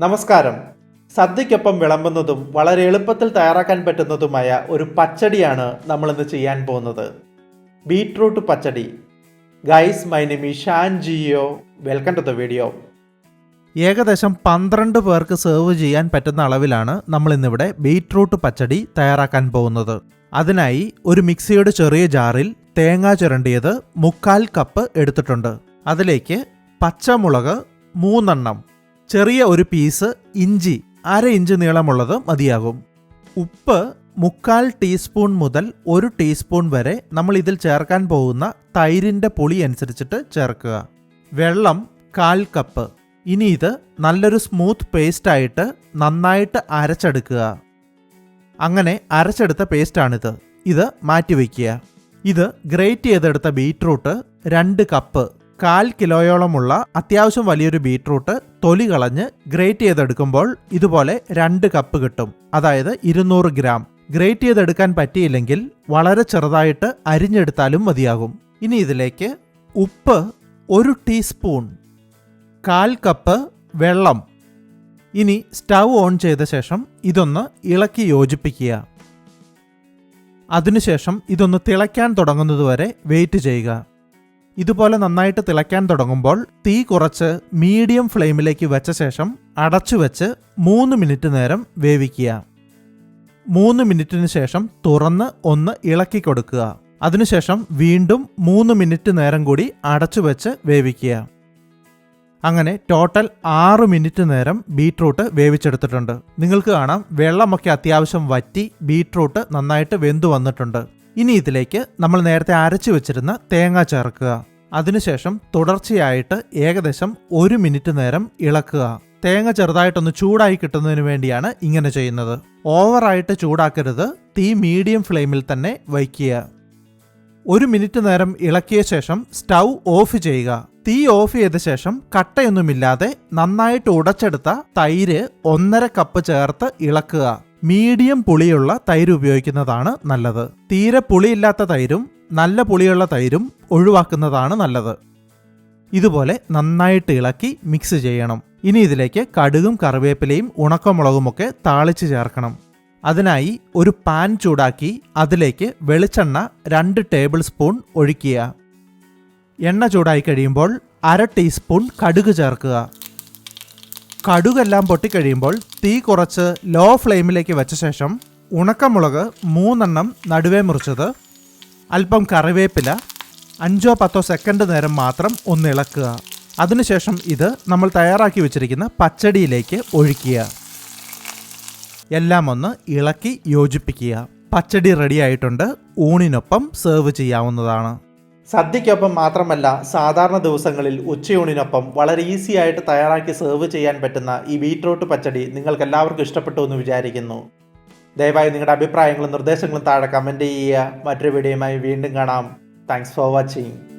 നമസ്കാരം. സദ്യക്കൊപ്പം വിളമ്പുന്നതും വളരെ എളുപ്പത്തിൽ തയ്യാറാക്കാൻ പറ്റുന്നതുമായ ഒരു പച്ചടിയാണ് നമ്മളിന്ന് ചെയ്യാൻ പോകുന്നത്. Beetroot pachadi. Guys my name Shan Jio welcome to the video ഏകദേശം പന്ത്രണ്ട് പേർക്ക് സെർവ് ചെയ്യാൻ പറ്റുന്ന അളവിലാണ് നമ്മൾ ഇന്നിവിടെ ബീട്രൂട്ട് പച്ചടി തയ്യാറാക്കാൻ പോകുന്നത്. അതിനായി ഒരു മിക്സിയുടെ ചെറിയ ജാറിൽ തേങ്ങ ചുരണ്ടിയത് മുക്കാൽ കപ്പ് എടുത്തിട്ടുണ്ട്. അതിലേക്ക് പച്ചമുളക് മൂന്നെണ്ണം ചെറിയ ഒരു പീസ് ഇഞ്ചി അര ഇഞ്ച് നീളമുള്ളത് മതിയാകും. ഉപ്പ് മുക്കാൽ ടീസ്പൂൺ മുതൽ ഒരു ടീസ്പൂൺ വരെ നമ്മൾ ഇതിൽ ചേർക്കാൻ പോകുന്ന തൈരിന്റെ പുളി അനുസരിച്ചിട്ട് ചേർക്കുക. വെള്ളം കാൽ കപ്പ്. ഇനി ഇത് നല്ലൊരു സ്മൂത്ത് പേസ്റ്റ് ആയിട്ട് നന്നായിട്ട് അരച്ചെടുക്കുക. അങ്ങനെ അരച്ചെടുത്ത പേസ്റ്റാണിത് ഇത് മാറ്റിവെക്കുക. ഇത് ഗ്രേറ്റ് ചെയ്തെടുത്ത ബീറ്റ്റൂട്ട് രണ്ട് കപ്പ് കാൽ കിലോയോളമുള്ള അത്യാവശ്യം വലിയൊരു ബീട്രൂട്ട് തൊലി കളഞ്ഞ് ഗ്രേറ്റ് ചെയ്തെടുക്കുമ്പോൾ ഇതുപോലെ രണ്ട് കപ്പ് കിട്ടും. അതായത് ഇരുന്നൂറ് ഗ്രാം. ഗ്രേറ്റ് ചെയ്തെടുക്കാൻ പറ്റിയില്ലെങ്കിൽ വളരെ ചെറുതായിട്ട് അരിഞ്ഞെടുത്താലും മതിയാകും. ഇനി ഇതിലേക്ക് ഉപ്പ് ഒരു ടീസ്പൂൺ കാൽ കപ്പ് വെള്ളം. ഇനി സ്റ്റൗ ഓൺ ചെയ്ത ശേഷം ഇതൊന്ന് ഇളക്കി യോജിപ്പിക്കുക. അതിനുശേഷം ഇതൊന്ന് തിളയ്ക്കാൻ തുടങ്ങുന്നതുവരെ വെയിറ്റ് ചെയ്യുക. ഇതുപോലെ നന്നായിട്ട് തിളയ്ക്കാൻ തുടങ്ങുമ്പോൾ തീ കുറച്ച് മീഡിയം ഫ്ലെയിമിലേക്ക് വെച്ച ശേഷം അടച്ചു വെച്ച് മൂന്ന് മിനിറ്റ് നേരം വേവിക്കുക. മൂന്ന് മിനിറ്റിന് ശേഷം തുറന്ന് ഒന്ന് ഇളക്കി കൊടുക്കുക. അതിനുശേഷം വീണ്ടും മൂന്ന് മിനിറ്റ് നേരം കൂടി അടച്ചു വെച്ച് വേവിക്കുക. അങ്ങനെ ടോട്ടൽ ആറ് മിനിറ്റ് നേരം ബീട്രൂട്ട് വേവിച്ചെടുത്തിട്ടുണ്ട്. നിങ്ങൾക്ക് കാണാം വെള്ളമൊക്കെ അത്യാവശ്യം വറ്റി ബീട്രൂട്ട് നന്നായിട്ട് വെന്തു വന്നിട്ടുണ്ട്. ഇനി ഇതിലേക്ക് നമ്മൾ നേരത്തെ അരച്ചു വെച്ചിരുന്ന തേങ്ങ ചേർക്കുക. അതിനുശേഷം തുടർച്ചയായിട്ട് ഏകദേശം ഒരു മിനിറ്റ് നേരം ഇളക്കുക. തേങ്ങ ചെറുതായിട്ടൊന്ന് ചൂടായി കിട്ടുന്നതിന് വേണ്ടിയാണ് ഇങ്ങനെ ചെയ്യുന്നത്. ഓവറായിട്ട് ചൂടാക്കരുത്. തീ മീഡിയം ഫ്ലെയിമിൽ തന്നെ വയ്ക്കുക. ഒരു മിനിറ്റ് നേരം ഇളക്കിയ ശേഷം സ്റ്റൗ ഓഫ് ചെയ്യുക. തീ ഓഫ് ചെയ്ത ശേഷം കട്ടയൊന്നുമില്ലാതെ നന്നായിട്ട് ഉടച്ചെടുത്ത തൈര് ഒന്നര കപ്പ് ചേർത്ത് ഇളക്കുക. മീഡിയം പുളിയുള്ള തൈര് ഉപയോഗിക്കുന്നതാണ് നല്ലത്. തീരെ പുളിയില്ലാത്ത തൈരും നല്ല പുളിയുള്ള തൈരും ഒഴിവാക്കുന്നതാണ് നല്ലത്. ഇതുപോലെ നന്നായിട്ട് ഇളക്കി മിക്സ് ചെയ്യണം. ഇനി ഇതിലേക്ക് കടുകും കറിവേപ്പിലയും ഉണക്കമുളകുമൊക്കെ താളിച്ച് ചേർക്കണം. അതിനായി ഒരു പാൻ ചൂടാക്കി അതിലേക്ക് വെളിച്ചെണ്ണ രണ്ട് ടേബിൾ സ്പൂൺ ഒഴിക്കുക. എണ്ണ ചൂടായി കഴിയുമ്പോൾ അര ടീസ്പൂൺ കടുക് ചേർക്കുക. കടുകെല്ലാം പൊട്ടിക്കഴിയുമ്പോൾ തീ കുറച്ച് ലോ ഫ്ലെയിമിലേക്ക് വെച്ച ശേഷം ഉണക്കമുളക് മൂന്നെണ്ണം നടുവേ മുറിച്ചത്. അല്പം കറിവേപ്പില അഞ്ചോ പത്തോ സെക്കൻഡ് നേരം മാത്രം ഒന്ന് ഇളക്കുക. അതിനുശേഷം ഇത് നമ്മൾ തയ്യാറാക്കി വെച്ചിരിക്കുന്ന പച്ചടിയിലേക്ക് ഒഴിക്കുക. എല്ലാം ഒന്ന് ഇളക്കി യോജിപ്പിക്കുക. പച്ചടി റെഡിയായിട്ടുണ്ട് ഊണിനൊപ്പം സെർവ് ചെയ്യാവുന്നതാണ്. സദ്യക്കൊപ്പം മാത്രമല്ല സാധാരണ ദിവസങ്ങളിൽ ഉച്ചയൂണിനൊപ്പം വളരെ ഈസി ആയിട്ട് തയ്യാറാക്കി സെർവ് ചെയ്യാൻ പറ്റുന്ന ഈ ബീട്രൂട്ട് പച്ചടി നിങ്ങൾക്ക് എല്ലാവർക്കും ഇഷ്ടപ്പെട്ടു എന്ന് വിചാരിക്കുന്നു. ദയവായി നിങ്ങളുടെ അഭിപ്രായങ്ങളും നിർദ്ദേശങ്ങളും താഴെ കമന്റ് ചെയ്യുക. മറ്റൊരു വീഡിയോയുമായി വീണ്ടും കാണാം. Thanks for watching